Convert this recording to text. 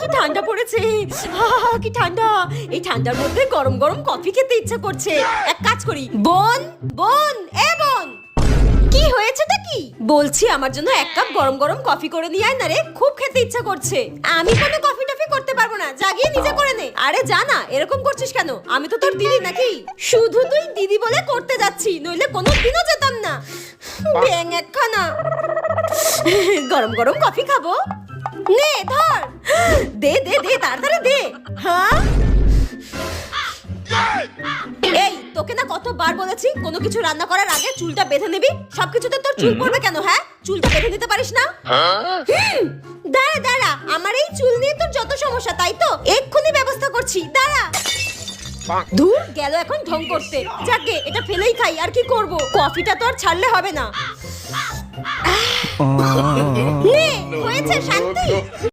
কি ঠান্ডা পড়েছে? কি ঠান্ডা। এই ঠান্ডার মধ্যে গরম গরম কফি খেতে ইচ্ছা করছে। এক কাজ করি। বোন বোন, এ বোন! কি কি বলছি, আমার জন্য এক কাপ গরম গরম কফি করে নিয়ে আয় না রে, খুব খেতে ইচ্ছা করছে। আমি কোনো কফি টফি করতে পারব না, জাগিয়ে নিজে করে নে। আরে জানা এরকম করছিস কেন? আমি তো তোর দিদি নাকি? শুধু তুই দিদি বলে করতে যাচ্ছি, নইলে কোনো দিনও যেতাম না। ব্যাং একখানা। গরম গরম কফি খাব। নে ধর। দে দে দে তাড়াতাড়ি দে। হ্যাঁ? এই তোকে না কতবার বলেছি কোনো কিছু রান্না করার আগে চুলটা বেঁধে নিবি। সবকিছুতে তোর চুল পড়বে কেন হ্যাঁ? চুলটা বেঁধে নিতে পারিস না? হুম, দাঁড়া দাঁড়া। আমার এই চুল নিয়ে তোর যত সমস্যা তাই তো? এক্ষুনি ব্যবস্থা করছি দাঁড়া। ধুর গেল এখন ঢং করতে। যাকে এটা ফেলেই খাই আর কি করব? কফিটা তো আর ছাড়লে হবে না। নে 在山对